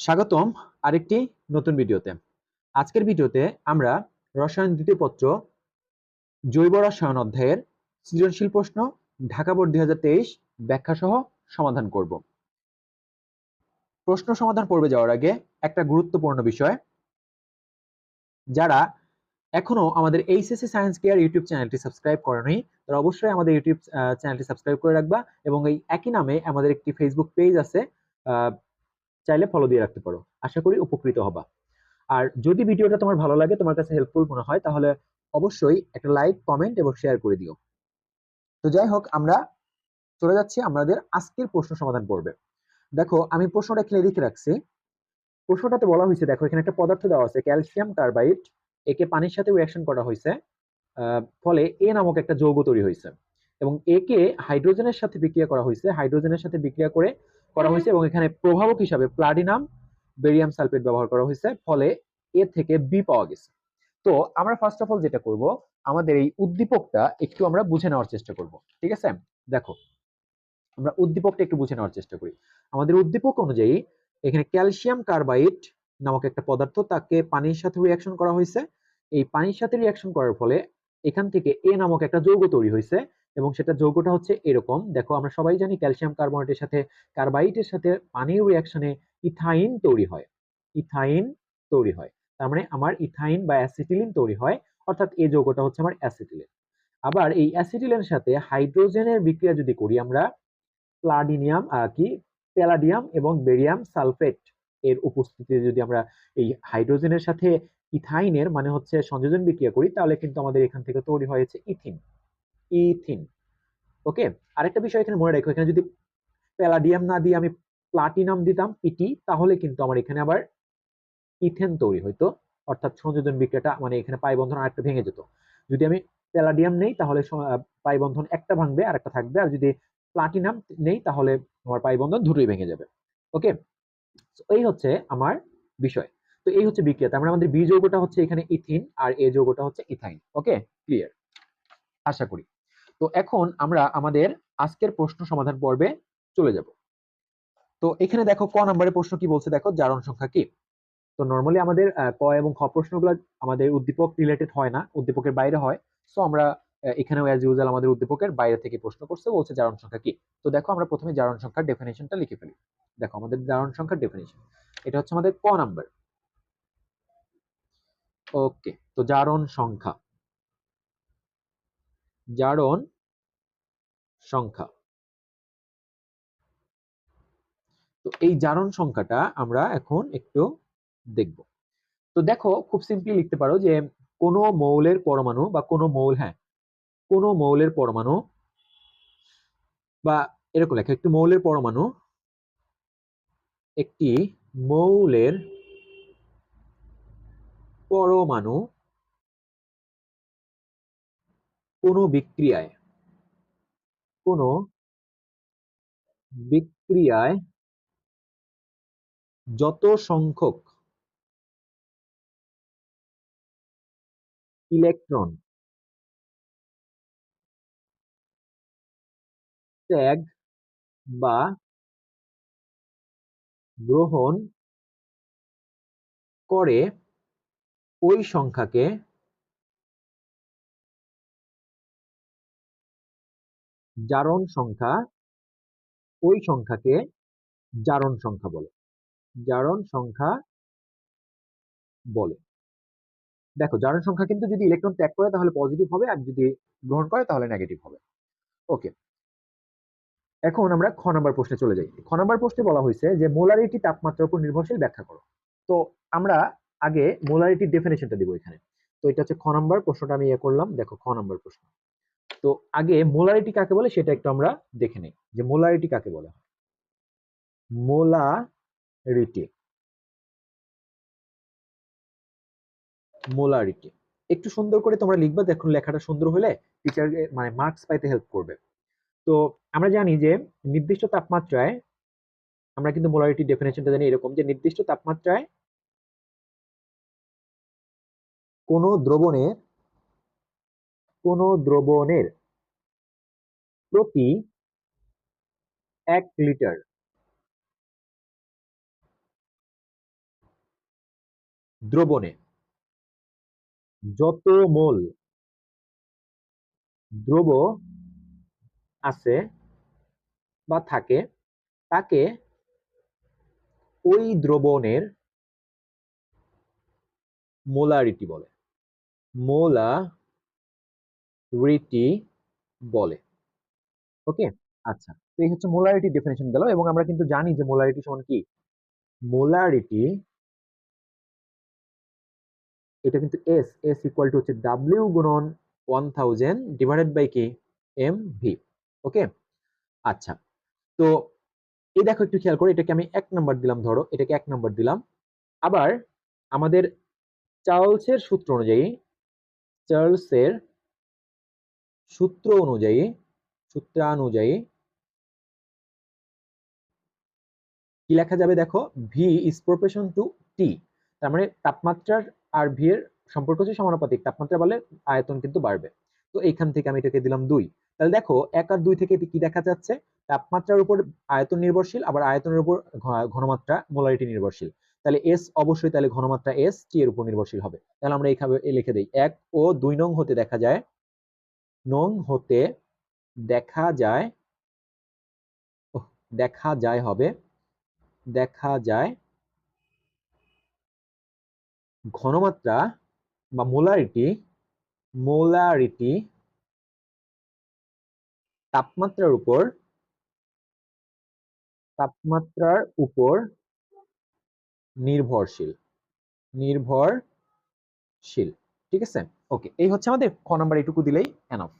স্বাগতম আরেকটি নতুন ভিডিওতে। আজকের ভিডিওতে আমরা রসায়ন দ্বিতীয় পত্র জৈব রসায়ন অধ্যায়ের সৃজনশীল প্রশ্ন ঢাকা বোর্ড দুই হাজার তেইশ ব্যাখ্যা সহ সমাধান করব। প্রশ্ন সমাধান পর্বে যাওয়ার আগে একটা গুরুত্বপূর্ণ বিষয়। যারা এখনও আমাদের এইচএসসি সায়েন্স কেয়ার ইউটিউব চ্যানেলটি সাবস্ক্রাইব করেনি, তারা অবশ্যই আমাদের ইউটিউব চ্যানেলটি সাবস্ক্রাইব করে রাখবা এবং এই একই নামে আমাদের একটি ফেসবুক পেজ আছে চাইলে ফলো দিয়ে রাখতে পারো। আশা করি উপকৃত হবা। আর যদি ভিডিওটা তোমার ভালো লাগে, তোমার কাছে হেল্পফুল মনে হয়, তাহলে অবশ্যই একটা লাইক কমেন্ট এবং শেয়ার করে দিও। তো যাই হোক, আমরা চলে যাচ্ছি আমাদের আজকের প্রশ্ন সমাধান করবে দেখো, আমি প্রশ্নটা এখানে লিখে রাখছি। প্রশ্নটাতে বলা হয়েছে, দেখো, এখানে একটা পদার্থ দেওয়া আছে ক্যালসিয়াম কার্বাইড একে পানির সাথে রিঅ্যাকশন করা হয়েছে ফলে এ নামক একটা যৌগ তৈরি হয়েছে এবং একে হাইড্রোজেনের সাথে বিক্রিয়া করা হয়েছে। হাইড্রোজেনের সাথে বিক্রিয়া করে করা হয়েছে এবং এখানে প্রভাবক হিসাবে প্লাটিনাম বেরিয়াম সালফেট ব্যবহার করা হয়েছে ফলে এ থেকে বি পাওয়া গেছে। তো আমরা ফার্স্ট অফ অল যেটা করব আমাদের এই উদ্দীপকটা একটু আমরা বুঝে নেওয়ার চেষ্টা করব ঠিক আছে? দেখো আমরা উদ্দীপকটা একটু বুঝে নেওয়ার চেষ্টা করি। আমাদের উদ্দীপক অনুযায়ী এখানে ক্যালসিয়াম কার্বাইড নামক একটা পদার্থ তাকে পানির সাথে রিঅ্যাকশন করা হয়েছে। এই পানির সাথে রিঅ্যাকশন করার ফলে এখান থেকে এ নামক একটা যৌগ তৈরি হয়েছে এবং সেটা যৌগটা হচ্ছে এরকম। দেখো, আমরা সবাই জানি ক্যালসিয়াম কার্বনেটের সাথে কার্বাইডের সাথে পানির রিঅ্যাকশনে ইথাইন তৈরি হয়। ইথাইন তৈরি হয়। তার মানে আমার ইথাইন বা অ্যাসিটিলিন তৈরি হয়, অর্থাৎ এই যৌগটা হচ্ছে আমার অ্যাসিটিলিন আবার এই অ্যাসিটিলিনের সাথে হাইড্রোজেনের বিক্রিয়া যদি করি আমরা প্লাডিনিয়াম কি? প্যালাডিয়াম এবং বেরিয়াম সালফেট এর উপস্থিতিতে যদি আমরা এই হাইড্রোজেনের সাথে ইথাইনের মানে হচ্ছে সংযোজন বিক্রিয়া করি, তাহলে কিন্তু আমাদের এখান থেকে তৈরি হয়েছে ইথিন ইথিন। ওকে? আরেকটা বিষয় এখানে মনে রাখো এখানে যদি প্যালাডিয়াম না দিয়ে আমি প্লাটিনাম দিতাম পিটি তাহলে কিন্তু আমার এখানে আবার ইথেন তৈরি হইতো অর্থাৎ সংযোজন বিক্রিয়াটা মানে এখানে পাই বন্ধন আরেকটা ভেঙে যেত। যদি আমি প্যালাডিয়াম নেই তাহলে স- আহ, পাই বন্ধন একটা ভাঙবে আর একটা থাকবে আর যদি প্লাটিনাম নেই তাহলে আমার পাই বন্ধন দুটোই ভেঙে যাবে। ওকে? এই হচ্ছে আমার বিষয়। তো এই হচ্ছে বিক্রিয়া তার মানে আমাদের বি যৌগটা হচ্ছে এখানে ইথিন আর এ যৌগটা হচ্ছে ইথাইন। ওকে? ক্লিয়ার। আশা করি। তো এখন আমরা আমাদের আজকের প্রশ্ন সমাধান পর্বে চলে যাব। তো এখানে দেখো ক নম্বরের প্রশ্ন কি বলছে দেখো? জারণ সংখ্যা কি? তো নর্মালি আমাদের ক এবং খ প্রশ্নগুলো আমাদের উদ্দীপক রিলেটেড হয় না, উদ্দীপকের বাইরে হয়। সো আমরা এখানেও অ্যাজ ইউজুয়াল আমাদের উদ্দীপকের বাইরে থেকে প্রশ্ন করছে, বলছে জারণ সংখ্যা কি? তো দেখো আমরা প্রথমে জারণ সংখ্যার ডেফিনেশনটা লিখে ফেলি। দেখো আমাদের জারণ সংখ্যার ডেফিনেশন এটা হচ্ছে আমাদের ক নাম্বার। ওকে তো জারণ সংখ্যা। জারণ সংখ্যা। তো এই জারণ সংখ্যাটা আমরা এখন একটু দেখব। তো দেখো, খুব সিম্পলি লিখতে পারো যে কোনো মৌলের পরমাণু বা কোনো মৌল হ্যাঁ কোনো মৌলের পরমাণু বা এরকম লেখা, একটি মৌলের পরমাণু একটি মৌলের পরমাণু কোনো বিক্রিয়ায় কোনো বিক্রিয়ায় যত সংখ্যক ইলেকট্রন ত্যাগ বা গ্রহণ করে ওই সংখ্যাকে জারণ সংখ্যা ওই সংখ্যাকে জারণ সংখ্যা বলে। জারণ সংখ্যা বলে। দেখো, জারণ সংখ্যা কিন্তু যদি ইলেকট্রন ত্যাগ করে তাহলে পজিটিভ হবে আর যদি গ্রহণ করে তাহলে নেগেটিভ হবে। ওকে এখন আমরা খ নম্বর প্রশ্নে চলে যাই। খ নম্বর প্রশ্নে বলা হয়েছে যে মোলারিটি তাপমাত্রার উপর নির্ভরশীল ব্যাখ্যা করো। তো আমরা আগে মোলারিটির ডেফিনেশনটা দিব এখানে। তো এটা হচ্ছে খ নম্বর, প্রশ্নটা আমি ইয়ে করলাম। দেখো, খ নম্বর প্রশ্ন। তো আগে মোলারিটি কাকে বলে সেটা একটু আমরা দেখে নিই। যে মোলারিটি কাকে বলে? মোলারিটি। মোলারিটি। একটু সুন্দর করে তোমরা লিখবা, দেখুন লেখাটা সুন্দর হলে টিচার মানে মার্কস পাইতে হেল্প করবে। তো আমরা জানি যে নির্দিষ্ট তাপমাত্রায়, আমরা কিন্তু মোলারিটি ডেফিনেশনটা জানি এরকম, যে নির্দিষ্ট তাপমাত্রায় কোন দ্রবণের কোন দ্রবণের প্রতি এক লিটার দ্রবণে যত মোল দ্রব আছে বা থাকে, তাকে ওই দ্রবণের মোলারিটি বলে। মোলারিটি বলে। ওকে আচ্ছা তো এই হচ্ছে মোলারিটি ডেফিনেশন গেল এবং আমরা কিন্তু জানি যে মোলারিটি সমান কি? মোলারিটি এটা কিন্তু এস এস ইকুয়াল টু হচ্ছে ডাব্লিউ গুণন ওয়ান থাউজেন্ড ডিভাইডেড বাই কি এম ভি ওকে আচ্ছা তো এই দেখো একটু খেয়াল করে, এটাকে আমি এক নাম্বার দিলাম ধরো, এটাকে এক নাম্বার দিলাম। আবার আমাদের চার্লসের সূত্র অনুযায়ী, চার্লসের সূত্র অনুযায়ী, সূত্রানুযায়ী কি লেখা যাবে দেখো? V is proportion to T তার মানে তাপমাত্রার আর ভি এর সম্পর্ক হচ্ছে সমানুপাতিক। তাপমাত্রা বলে আয়তন কিন্তু বাড়বে। তো এইখান থেকে আমি এটাকে দিলাম দুই। তাহলে দেখো, এক আর দুই থেকে কি দেখা যাচ্ছে? তাপমাত্রার উপর আয়তন নির্ভরশীল, আবার আয়তনের উপর ঘনমাত্রা মোলারিটি নির্ভরশীল। তাহলে এস অবশ্যই তাহলে ঘনমাত্রা এস টি এর উপর নির্ভরশীল হবে। তাহলে আমরা এইভাবে লিখে দিই। এক ও দুই নং হতে দেখা যায় নং হতে দেখা যায় দেখা যায় হবে, দেখা যায় ঘনমাত্রা বা মোলারিটি মোলারিটি তাপমাত্রার উপর তাপমাত্রার উপর নির্ভরশীল নির্ভরশীল, ঠিক আছে? ওকে এই হচ্ছে আমাদের খ নাম্বার এটুকু দিলেই এনাফ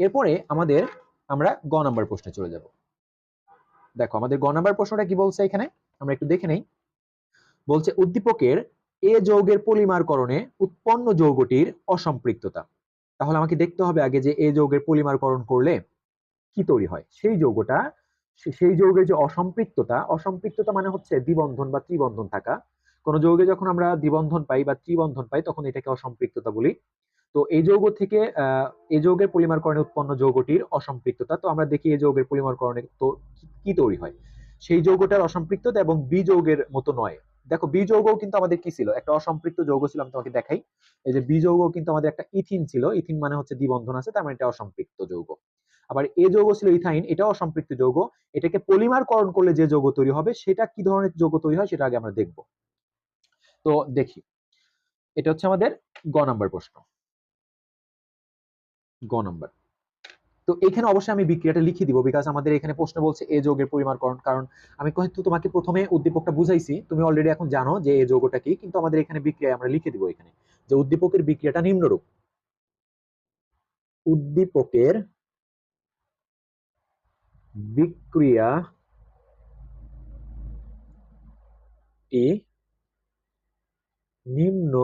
এরপরে আমাদের আমরা গ নাম্বার প্রশ্নে চলে যাব। দেখো, আমাদের গ নাম্বার প্রশ্নটা কি বলছে এখানে? আমরা একটু দেখে নেই। বলছে, উদ্দীপকের এ যৌগের পলিমারকরণে উৎপন্ন যৌগটির অসম্পৃক্ততা। তাহলে আমাকে দেখতে হবে আগে যে এ যৌগের পলিমারকরণ করলে কি তৈরি হয়? সেই যৌগটা সেই যৌগের যে অসম্পৃক্ততা অসম্পৃক্ততা মানে হচ্ছে দ্বিবন্ধন বা ত্রিবন্ধন থাকা। কোন যৌগে যখন আমরা দ্বিবন্ধন পাই বা ত্রিবন্ধন পাই, তখন এটাকে অসম্পৃক্ততা বলি। তো এই যৌগ থেকে এই যৌগের পলিমারকরণে উৎপন্ন যৌগটির অসম্পৃক্ততা, তো আমরা দেখি এই যৌগের পলিমারকরণে তো কি তৈরি হয়? সেই যৌগটার অসম্পৃক্ততা এবং বি যৌগের মতো নয়। দেখো, বি যৌগও কিন্তু আমাদের কি ছিল? একটা অসম্পৃক্ত যৌগ ছিল, আমি তোমাকে দেখাই। এই যে বি যৌগ কিন্তু আমাদের একটা ইথিন ছিল। ইথিন মানে হচ্ছে দ্বিবন্ধন আছে, তার মানে এটা অসম্পৃক্ত যৌগ। আবার এ যৌগ ছিল ইথাইন এটা অসম্পৃক্ত যৌগ। এটাকে পলিমারকরণ করলে যে যৌগ তৈরি হবে, সেটা কি ধরনের যৌগ তৈরি হয় সেটা আগে আমরা দেখব। তো দেখি। এটা হচ্ছে আমাদের গ নাম্বার প্রশ্ন। গ নাম্বার তো এখানে অবশ্যই আমি বিক্রিয়াটা লিখে দিব বিকজ আমাদের এখানে প্রশ্ন বলছে এ যৌগের পরিমাণকরণ। কারণ আমি কিন্তু তোমাকে প্রথমে উদ্দীপকটা বুঝাইছি, তুমি অলরেডি এখন জানো যে এ যৌগটা কি, কিন্তু আমাদের এখানে বিক্রিয়া আমরা লিখে দিব এখানে যে উদ্দীপকের বিক্রিয়াটা নিম্নরূপ। উদ্দীপকের বিক্রিয়া নিম্ন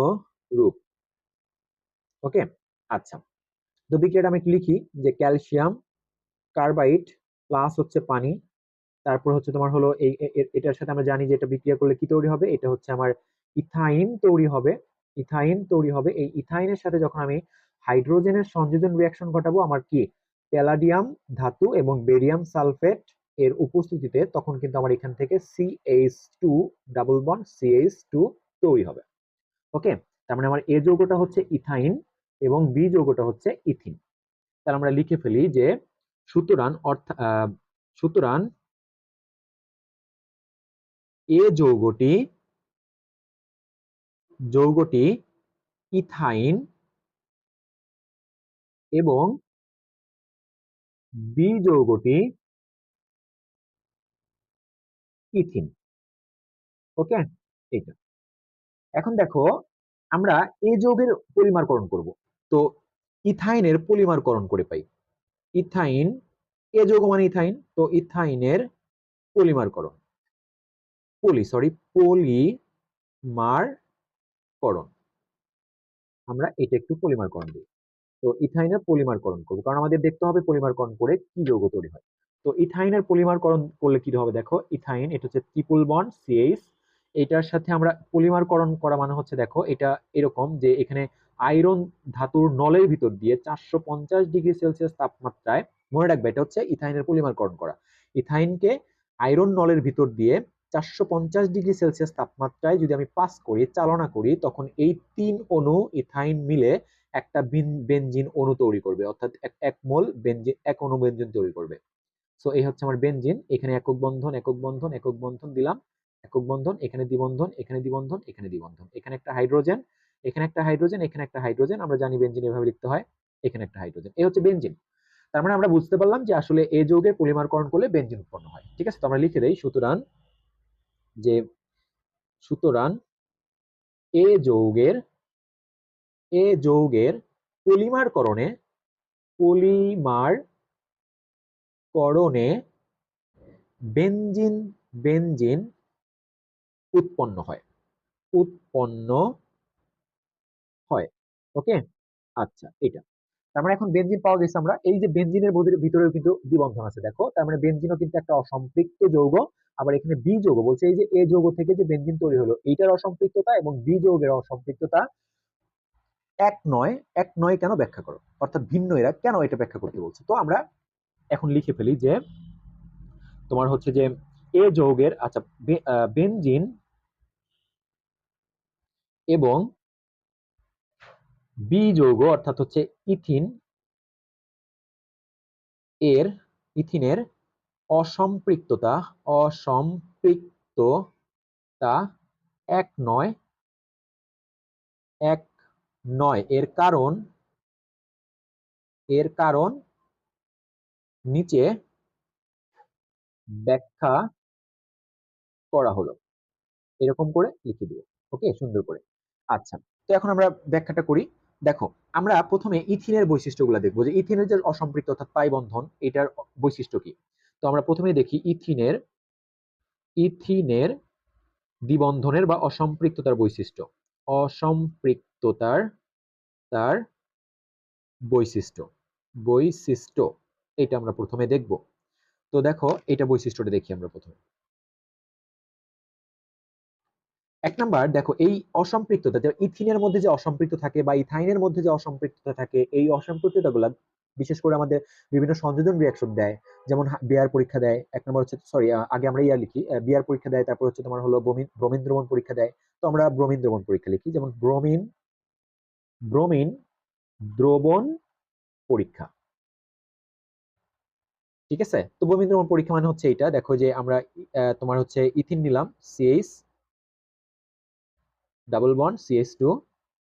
রূপ ওকে আচ্ছা। বিক্রিয়াটা আমি লিখি, যে ক্যালসিয়াম কার্বাইড প্লাস হচ্ছে পানি। তারপর হচ্ছে তোমার হলো এই এটার সাথে আমরা জানি যে এটা বিক্রিয়া করলে কি তৈরি হবে? এটা হচ্ছে আমার ইথাইন তৈরি হবে। ইথাইন তৈরি হবে। এই ইথাইনের সাথে যখন আমি হাইড্রোজেনের সংযোজন রিয়াকশন ঘটাবো, আমার কি? প্যালাডিয়াম ধাতু এবং বেরিয়াম সালফেট এর উপস্থিতিতে তখন কিন্তু আমার এখান থেকে CH two double bond CH two তৈরি হবে। ওকে তার মানে আমার এ যৌগটা হচ্ছে ইথাইন এবং বি যৌগটা হচ্ছে ইথিন। তাহলে আমরা লিখে ফেলি যে সুতরাং অর্থাৎ সুতরাং এ যৌগটি যৌগটি ইথাইন এবং বি যৌগটি ইথিন। ওকে? এইটা। এখন দেখো, আমরা এ যৌগের পলিমারকরণ করব। তো ইথাইনের পলিমারকরণ করে পাই। ইথাইন, এ যৌগ মানে ইথাইন, তো ইথাইনের পলিমারকরণ। পলি সরি পলিমারকরণ। আমরা এটা একটু পলিমারকরণ দিই। তো ইথাইনের পলিমারকরণ করব, কারণ আমাদের দেখতে হবে পলিমারকরণ করে কি যৌগ তৈরি হয়। তো ইথাইনের পলিমারকরণ করলে কি হবে দেখো, ইথাইন, এটা হচ্ছে ট্রিপল বন্ড সিএইচ এটার সাথে আমরা পলিমারকরণ করা মানে হচ্ছে দেখো, এটা এরকম যে এখানে আয়রন ধাতুর নলের ভিতর দিয়ে চারশো পঞ্চাশ ডিগ্রি সেলসিয়াস তাপমাত্রায়, মনে রাখবে এটা হচ্ছে ইথাইনের পলিমারকরণ করা। ইথাইনকে আয়রন নলের ভিতর দিয়ে চারশো পঞ্চাশ ডিগ্রি সেলসিয়াস তাপমাত্রায় যদি আমি পাস করি, চালনা করি, তখন এই তিন অণু ইথাইন মিলে একটা বেনজিন অণু তৈরি করবে। অর্থাৎ এক- মোল বেনজিন, এক অণু বেনজিন তৈরি করবে। সো এই হচ্ছে আমার বেনজিন। এখানে একক বন্ধন একক বন্ধন একক বন্ধন দিলাম। একক বন্ধন, এখানে দ্বিবন্ধন এখানে দ্বিবন্ধন এখানে দ্বিবন্ধন এখানে একটা হাইড্রোজেন এখানে একটা হাইড্রোজেন এখানে একটা হাইড্রোজেন আমরা জানি বেঞ্জিন এভাবে লিখতে হয়, এখানে একটা হাইড্রোজেন এই হচ্ছে বেঞ্জিন তার মানে আমরা বুঝতে পারলাম যে আসলে এ যৌগের পলিমারকরণ করলে বেঞ্জিন উৎপন্ন হয়, ঠিক আছে? তো আমরা লিখে দেই, সুতরাং যে, সুতরাং এ যৌগের এ যৌগের পলিমারকরণে পলিমার করণে বেঞ্জিন বেনজিন উৎপন্ন হয়, উৎপন্ন হয় ওকে আচ্ছা এটা তার মানে এখন বেনজিন পাওয়া গেছে আমরা। এই যে বেনজিনের মধ্যে ভিতরেও কিন্তু দ্বিবন্ধন আছে দেখো। তার মানে বেনজিনও কিন্তু একটা অসম্পৃক্ত যৌগ। আবার এখানে বি যৌগ বলছে এই যে এ যৌগ থেকে যে বেনজিন তৈরি হলো এইটার অসম্পৃক্ততা এবং বি যৌগের অসম্পৃক্ততা এক নয় এক নয় কেন ব্যাখ্যা করো? অর্থাৎ ভিন্ন এরা কেন এটা ব্যাখ্যা করতে বলছে? তো আমরা এখন লিখে ফেলি যে তোমার হচ্ছে যে এ যৌগের আচ্ছা বে- আহ, বেনজিন এবং বি যৌগ অর্থাৎ হচ্ছে ইথিন এর, ইথিনের অসম্পৃক্ততা অসম্পৃক্ততা এক নয় এক নয়। এর কারণ এর কারণ নিচে ব্যাখ্যা করা হলো। এরকম করে লিখে দিও ওকে? সুন্দর করে। আচ্ছা তো এখন আমরা ব্যাখ্যাটা করি। দেখো, আমরা প্রথমে ইথিনের বৈশিষ্ট্যগুলো দেখব যে ইথিনের যে অসম্পৃক্ত অর্থাৎ পাই বন্ধন, এটার বৈশিষ্ট্য কি? তো আমরা প্রথমে দেখি ইথিনের ইথিনের দ্বিবন্ধনের বা অসম্পৃক্ততার বৈশিষ্ট্য। অসম্পৃক্ততার তার বৈশিষ্ট্য। বৈশিষ্ট্য, এটা আমরা প্রথমে দেখব। তো দেখো, এটা বৈশিষ্ট্যটা দেখি আমরা প্রথমে। এক নাম্বার, দেখো, এই অসম্পৃক্ততা, যে ইথিনের মধ্যে যে অসম্পৃক্ত থাকে বা ইথাইনের মধ্যে যে অসম্পৃক্ততা থাকে, এই অসম্পৃক্ততাগুলো বিশেষ করে আমাদের বিভিন্ন সংযোজন রিয়াকশন দেয়। যেমন বিয়ার পরীক্ষা দেয়, এক নম্বর হচ্ছে সরি আগে আমরা ইয়া লিখি বিয়ার পরীক্ষা দেয়, তারপর হচ্ছে তোমার হলো ব্রোমিন দ্রবণ পরীক্ষা দেয়। তো আমরা ব্রোমিন দ্রবণ পরীক্ষা লিখি, যেমন ব্রমিন ব্রমিন দ্রবণ পরীক্ষা। ঠিক আছে? তো ব্রোমিন দ্রবণ পরীক্ষা মানে হচ্ছে এটা দেখো যে আমরা তোমার হচ্ছে ইথিন নিলাম CH double bond CS two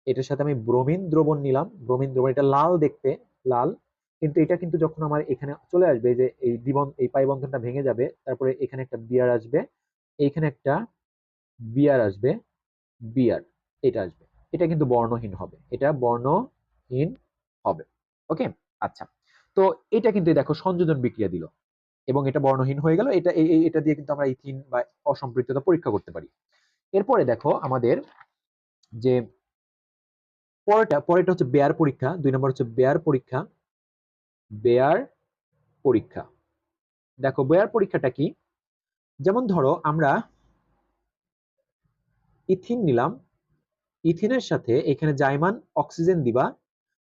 এটার সাথে আমি ব্রোমিন দ্রবণ নিলাম। ব্রোমিন দ্রবণ, এটা লাল দেখতে, লাল। কিন্তু এটা কিন্তু যখন আমার এখানে চলে আসবে যে এই দ্বিবন, এই পাই বন্ধনটা ভেঙে যাবে, তারপরে এখানে একটা বিয়ার আসবে, এইখানে একটা বিয়ার আসবে বিয়ার এটা আসবে। এটা কিন্তু বর্ণহীন হবে, এটা বর্ণহীন হবে। ওকে? আচ্ছা। তো এটা কিন্তু দেখো সংযোজন বিক্রিয়া দিল। এবং এটা বর্ণহীন হয়ে গেল, এটা এটা দিয়ে কিন্তু আমরা ইথিন বা অসম্পৃক্ততা পরীক্ষা করতে পারি। এরপরে দেখো আমাদের যে পরেরটা পরেরটা হচ্ছে বেয়ার পরীক্ষা, দুই নম্বর হচ্ছে বেয়ার পরীক্ষা বেয়ার পরীক্ষা। দেখো বেয়ার পরীক্ষাটা কি? যেমন ধরো আমরা ইথিন নিলাম, ইথিনের সাথে এখানে জাইমান অক্সিজেন দিবা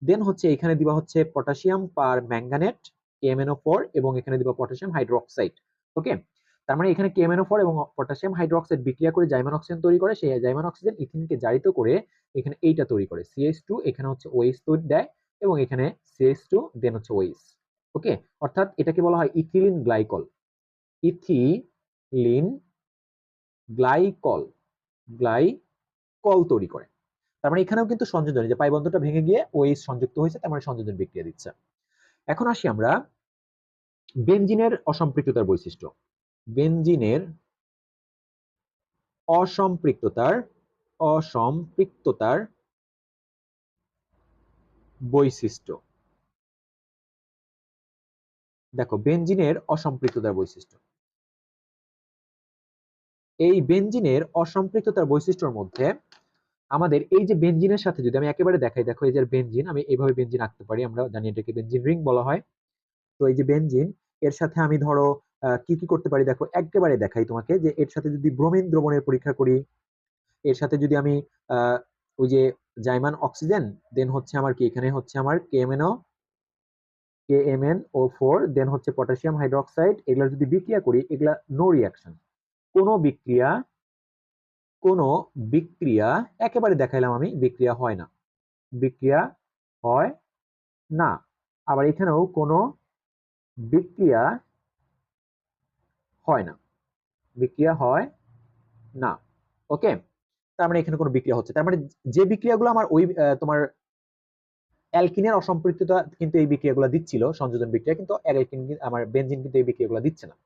দেন হচ্ছে এখানে দিবা হচ্ছে potassium permanganate KMnO four এবং এখানে দিবা পটাশিয়াম হাইড্রোক্সাইড ওকে তার মানে এখানে কেএমএনও ফোর এবং পটাশিয়াম হাইড্রোক্সাইড বিক্রিয়া করে জাইমান অক্সিজেন তৈরি করে সেই জাইমান অক্সিজেন ইথিনকে জারিত করে এখানে এইটা তৈরি করে। সিএস টু এখানে হচ্ছে ওএইচ তৈরি দেয় এবং এখানে সিএস টু দেন হচ্ছে ওএইচ ওকে অর্থাৎ এটাকে বলা হয় ethylene glycol. Ethylene glycol glycol তৈরি করে। তার মানে এখানেও কিন্তু সংযোজন যে পাই বন্ধনটা ভেঙে গিয়ে ওএইচ সংযুক্ত হয়েছে, তার মানে সংযোজন বিক্রিয়া দিচ্ছে। এখন আসি আমরা বেনজিনের অসম্পৃক্ততার বৈশিষ্ট্য। বেনজিনের অসম্পৃক্ততার অসম্পৃক্ততার বৈশিষ্ট্য। দেখো, বেনজিনের অসম্পৃক্ততার বৈশিষ্ট্য। এই বেনজিনের অসম্পৃক্ততার বৈশিষ্ট্যর মধ্যে আমাদের এই যে বেনজিনের সাথে যদি আমি একেবারে দেখাই, দেখো এই যে বেনজিন, আমি এইভাবে বেনজিন আঁকতে পারি, আমরা জানি এটাকে বেনজিন রিং বলা হয়। তো এই যে বেনজিন, এর সাথে আমি ধরো কি কি করতে পারি? দেখো, একেবারে দেখাই তোমাকে যে এর সাথে যদি ব্রোমিন দ্রবণের পরীক্ষা করি, এর সাথে যদি আমি ওই যে জাইমান অক্সিজেন দেন হচ্ছে আমার কি? এখানে হচ্ছে আমার কেএমএনও কেএমএন ও ফোর দেন হচ্ছে পটাশিয়াম হাইড্রোক্সাইড, এগুলা যদি বিক্রিয়া করি, এগুলা নো রিয়াকশন কোনো বিক্রিয়া কোনো বিক্রিয়া একেবারে দেখাইলাম আমি, বিক্রিয়া হয় না। বিক্রিয়া হয় না। আবার এখানেও কোনো বিক্রিয়া হয় না। বিক্রিয়া হয় না। ওকে? তার মানে এখানে কোনো বিক্রিয়া হচ্ছে তার মানে যে বিক্রিয়াগুলো আমার ওই তোমার অ্যালকিনের অসম্পৃক্ততা কিন্তু এই বিক্রিয়াগুলো দিচ্ছিল, সংযোজন বিক্রিয়া, কিন্তু অ্যালকিন আমার বেনজিন কিন্তু এই বিক্রিয়াগুলো দিচ্ছে না।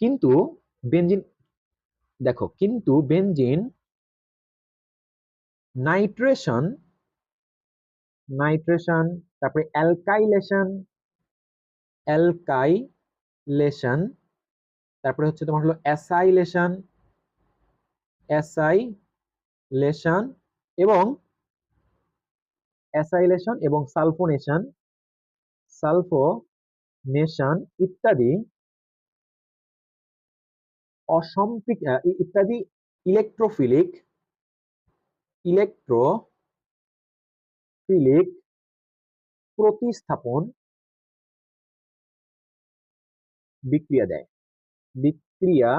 কিন্তু বেনজিন, দেখো, কিন্তু বেনজিন নাইট্রেশন নাইট্রেশন, তারপরে অ্যালকাইলেশন অ্যালকাইলেশন তারপরে হচ্ছে তোমার হলো অ্যাসাইলেশন অ্যাসাইলেশন এবং অ্যাসাইলেশন এবং সালফোনেশন সালফোনেশন ইত্যাদি অসম্পৃক ইত্যাদি ইলেকট্রোফিলিক ইলেকট্রোফিলিক প্রতিস্থাপন বিক্রিয়া দেয়। বিক্রিয়া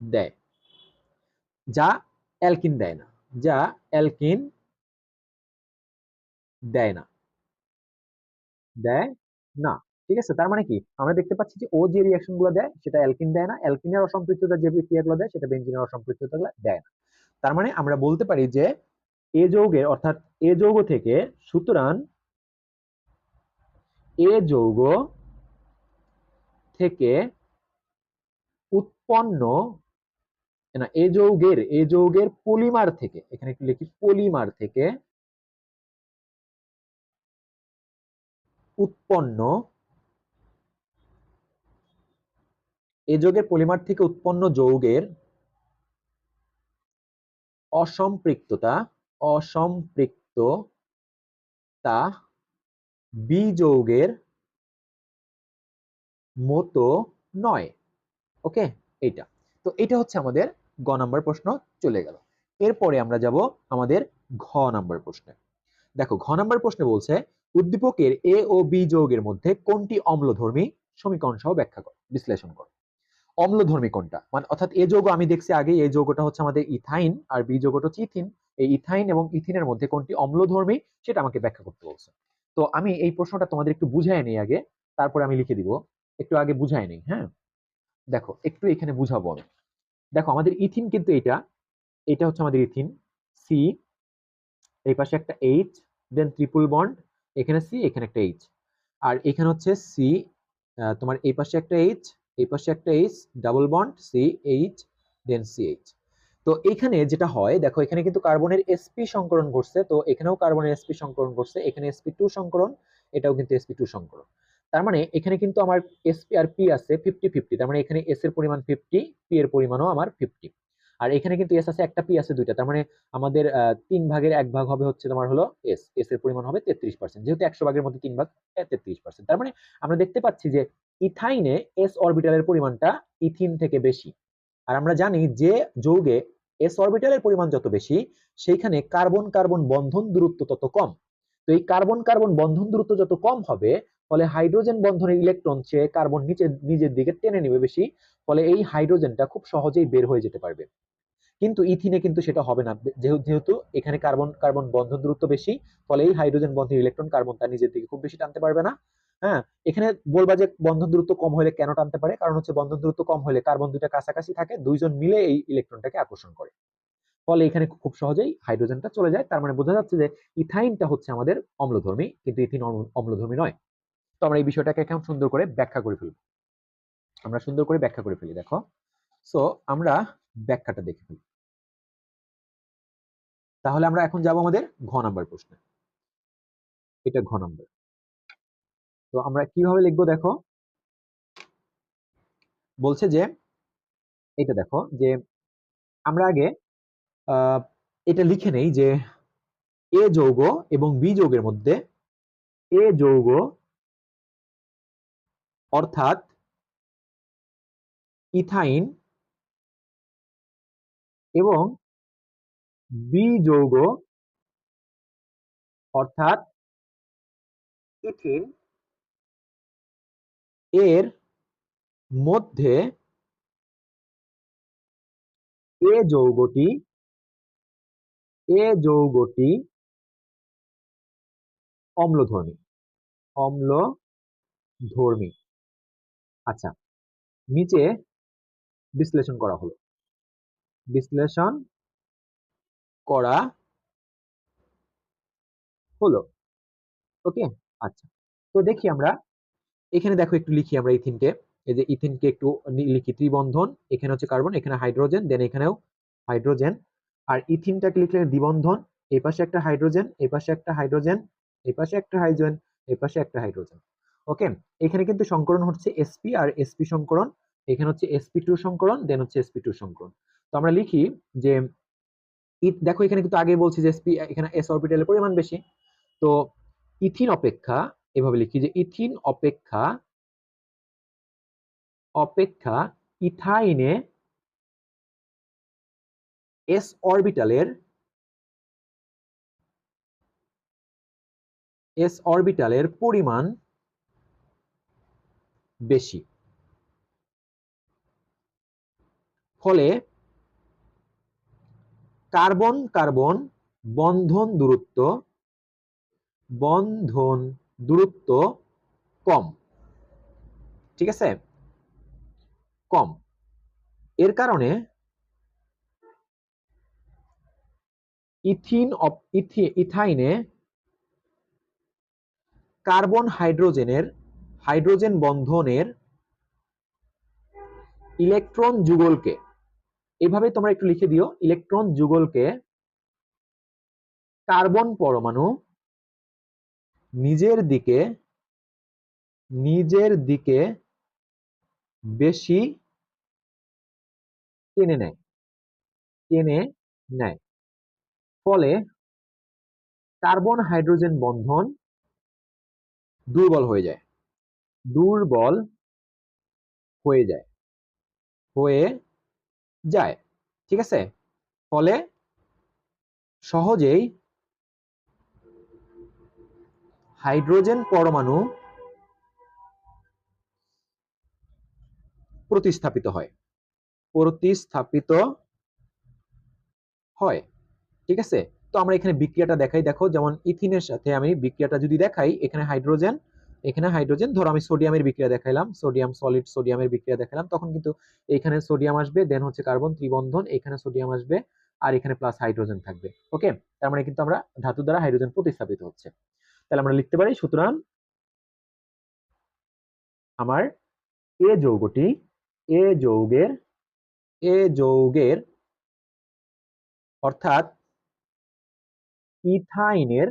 দেয়, যা অ্যালকিন দেয় না, যা অ্যালকিন দেয় না। দেয় না, ঠিক আছে? তার মানে কি? আমরা দেখতে পাচ্ছি যে ও যে রিয়াকশনগুলো দেয়, সেটা অ্যালকিন দেয় না। অ্যালকিনের অসম্পৃক্ততা যে বিক্রিয়াগুলো দেয়, সেটা বেঞ্জিনের অসম্পৃক্ততা দেয় না। তার মানে আমরা বলতে পারি যে এ যৌগের অর্থাৎ এ যৌগ থেকে, সুতরাং এ যৌগ থেকে উৎপন্ন না, এ যৌগের এ যৌগের পলিমার থেকে, এখানে একটু লিখি, পলিমার থেকে উৎপন্ন, এ যৌগের পলিমার থেকে উৎপন্ন যৌগের অসম্পৃক্ততা অসম্পৃক্ততা বি যৌগের মতো নয়। ওকে? এইটা। তো এটা হচ্ছে আমাদের গ নাম্বার প্রশ্ন, চলে গেল। এরপরে আমরা যাব আমাদের ঘ নাম্বার প্রশ্নে। দেখো, ঘ নাম্বার প্রশ্নে বলছে, উদ্দীপকের এ ও বি যৌগের মধ্যে কোনটি অম্লধর্মী সমীকরণ সহ ব্যাখ্যা কর, বিশ্লেষণ কর। অম্লধর্মী কোনটা? মানে অর্থাৎ এ যৌগ আমি দেখছি আগে এই যৌগটা হচ্ছে আমাদের ইথাইন আর বি যৌগটা হচ্ছে ইথিন। এই ইথাইন এবং ইথিনের মধ্যে কোনটি অম্লধর্মী সেটা আমাকে ব্যাখ্যা করতে বলছে। তো আমি এই প্রশ্নটা তোমাদের একটু বুঝাই নিই আগে, তারপরে আমি লিখে দিব। একটু আগে বুঝাই নেই হ্যাঁ? দেখো, একটু এখানে বুঝাবো আমি। দেখো, আমাদের ইথিন কিন্তু এটা এটা হচ্ছে আমাদের ইথিন সি এই পাশে একটা এইচ দেন ট্রিপল বন্ড এখানে সি এখানে একটা এইচ আর এখানে হচ্ছে সি তোমার এই পাশে একটা এইচ এই পাশে একটা H double bond C H then C H তো এখানে যেটা হয়, দেখো, এখানে কিন্তু কার্বনের এসপি সংকরণ ঘটছে তো এখানেও কার্বনের এসপি সংকরণ ঘটছে এখানে এসপি টু সংকরণ, এটাও কিন্তু এসপি টু সংকরণ। তার মানে এখানে কিন্তু আমার এসপি আর পি আছে ফিফটি ফিফটি তার মানে এখানে এস এর পরিমাণ ফিফটি পি এর পরিমাণও আমার ফিফটি আর এখানে কিন্তু এস আছে একটা পি আছে দুইটা, তার মানে আমাদের তিন ভাগের এক ভাগ হবে হচ্ছে তোমার হলো এস এস এর পরিমাণ হবে তেত্রিশ পার্সেন্ট যেহেতু একশো ভাগের মধ্যে তিন ভাগ তেত্রিশ পার্সেন্ট তার মানে আমরা দেখতে পাচ্ছি যে ইথাইনে এস অরবিটালের পরিমাণটা ইথিন থেকে বেশি। আর আমরা জানি যে যৌগে এস অরবিটালের পরিমাণ যত বেশি, সেইখানে কার্বন কার্বন বন্ধন দূরত্ব তত কম। তো এই কার্বন কার্বন বন্ধন দূরত্ব যত কম হবে ফলে হাইড্রোজেন বন্ধনের ইলেকট্রন সে কার্বন নিচে, নিজের দিকে টেনে নেবে বেশি, ফলে এই হাইড্রোজেনটা খুব সহজেই বের হয়ে যেতে পারবে। কিন্তু ইথিনে কিন্তু সেটা হবে না, যেহেতু এখানে কার্বন কার্বন বন্ধন দূরত্ব বেশি, ফলে এই হাইড্রোজেন বন্ধনের ইলেকট্রন কার্বন তার নিজের দিকে খুব বেশি টানতে পারবে না। হ্যাঁ এখানে বলবা যে বন্ধন দূরত্ব কম হলে কেন টানতে পারে? কারণ হচ্ছে বন্ধন দূরত্ব কম হলে কার্বন দুইটা কাছাকাছি থাকে, দুইজন মিলে এই ইলেকট্রনটাকে আকর্ষণ করে। ফলে এখানে খুব সহজেই হাইড্রোজেনটা চলে যায়, তার মানে বোঝা যাচ্ছে যে ইথাইনটা হচ্ছে আমাদের অম্লধর্মী, কিন্তু ইথিন অম্লধর্মী নয়। তো আমরা এই বিষয়টাকে এখন সুন্দর করে ব্যাখ্যা করে ফেলব। আমরা সুন্দর করে ব্যাখ্যা করে ফেলি, দেখো। সো আমরা ব্যাখ্যাটা দেখে ফেলি। তাহলে আমরা এখন যাব আমাদের ঘ নাম্বার প্রশ্নে। এটা ঘ নাম্বার। তো আমরা কীভাবে লিখব দেখো? বলছে যে, এটা দেখো, যে আমরা আগে এটা লিখে নেই যে, এ যৌগ এবং বি যৌগের মধ্যে, এ যৌগ অর্থাৎ ইথাইন এবং বি যৌগ অর্থাৎ ইথিন এর মধ্যে এ যৌগটি এ যৌগটি অম্লধর্মী অম্লধর্মী। আচ্ছা নিচে বিশ্লেষণ করা হলো। বিশ্লেষণ করা হলো। ওকে? আচ্ছা তো দেখি আমরা, এখানে দেখো একটু লিখি আমরা ইথিনকে। এই যে ইথিনকে একটু লিখি ত্রিবন্ধন, এখানে হচ্ছে কার্বন, এখানে হাইড্রোজেন, দেন এখানেও হাইড্রোজেন। আর ইথিনটাকে লিখলে দ্বিবন্ধন এই পাশে একটা হাইড্রোজেন এই পাশে একটা হাইড্রোজেন এই পাশে একটা হাইড্রোজেন এই পাশে একটা হাইড্রোজেন। ওকে এখানে কিন্তু সংকরণ হচ্ছে এসপি আর এসপি সংকরণ এখানে হচ্ছে এসপি টু সংকরণ দেন হচ্ছে এসপি টু সংকরণ তো আমরা লিখি যে দেখো এখানে কিন্তু আগে বলছি যে এসপি এখানে এস অরবিটালের পরিমাণ বেশি। তো ইথিন অপেক্ষা, এভাবে লিখি যে ইথিন অপেক্ষা অপেক্ষা ইথাইনে এস অরবিটালের এস অরবিটালের পরিমাণ বেশি। ফলে কার্বন কার্বন, বন্ধন দূরত্ব বন্ধন দূরত্ব কম। ঠিক আছে? কম। এর কারণে ইথিন ইথাইনে কার্বন হাইড্রোজেনের হাইড্রোজেন বন্ধনের ইলেকট্রন যুগলকে। এভাবে তোমরা একটু লিখে দিও। ইলেকট্রন যুগলকে কার্বন পরমাণু নিজের দিকে নিজের দিকে বেশি টেনে নেয়। টেনে নেয়। ফলে কার্বন হাইড্রোজেন বন্ধন দুর্বল হয়ে যায়। দুর্বল হয়ে যায়। হয়ে যায়, ঠিক আছে? ফলে সহজেই হাইড্রোজেন পরমাণু প্রতিস্থাপিত হয়। প্রতিস্থাপিত হয়, ঠিক আছে? তো আমরা এখানে বিক্রিয়াটা দেখাই। দেখো, যেমন ইথিনের সাথে আমি বিক্রিয়াটা যদি দেখাই, এখানে হাইড্রোজেন এখানে হাইড্রোজেন, ধরো আমি সোডিয়ামের বিক্রিয়া দেখাইলাম, সোডিয়াম সলিড সোডিয়ামের বিক্রিয়া দেখালাম তখন কিন্তু এখানে সোডিয়াম আসবে দেন হচ্ছে কার্বন ত্রিবন্ধন, এখানে সোডিয়াম আসবে, আর এখানে প্লাস হাইড্রোজেন থাকবে ওকে তার মানে কিন্তু আমরা ধাতু দ্বারা হাইড্রোজেন প্রতিস্থাপিত হচ্ছে। তাহলে আমরা লিখতে পারি, সুতরাং আমার এ যৌগটি, এ যৌগের এ যৌগের, অর্থাৎ ইথাইনের,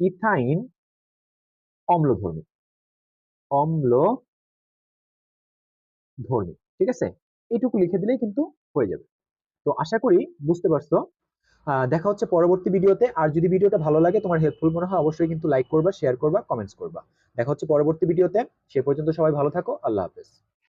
ইথাইন অম্লধর্মী। অম্ল ধর্মী ঠিক আছে? এইটুকু লিখে দিলেই কিন্তু হয়ে যাবে। তো আশা করি বুঝতে পারছ। দেখা হচ্ছে পরবর্তী ভিডিওতে। আর যদি ভিডিওটা ভালো লাগে, তোমার হেল্পফুল মনে হয়, অবশ্যই কিন্তু লাইক করবা শেয়ার করবা কমেন্টস করবা। দেখা হচ্ছে পরবর্তী ভিডিওতে। সে পর্যন্ত সবাই ভালো থাকো। আল্লাহ হাফেজ।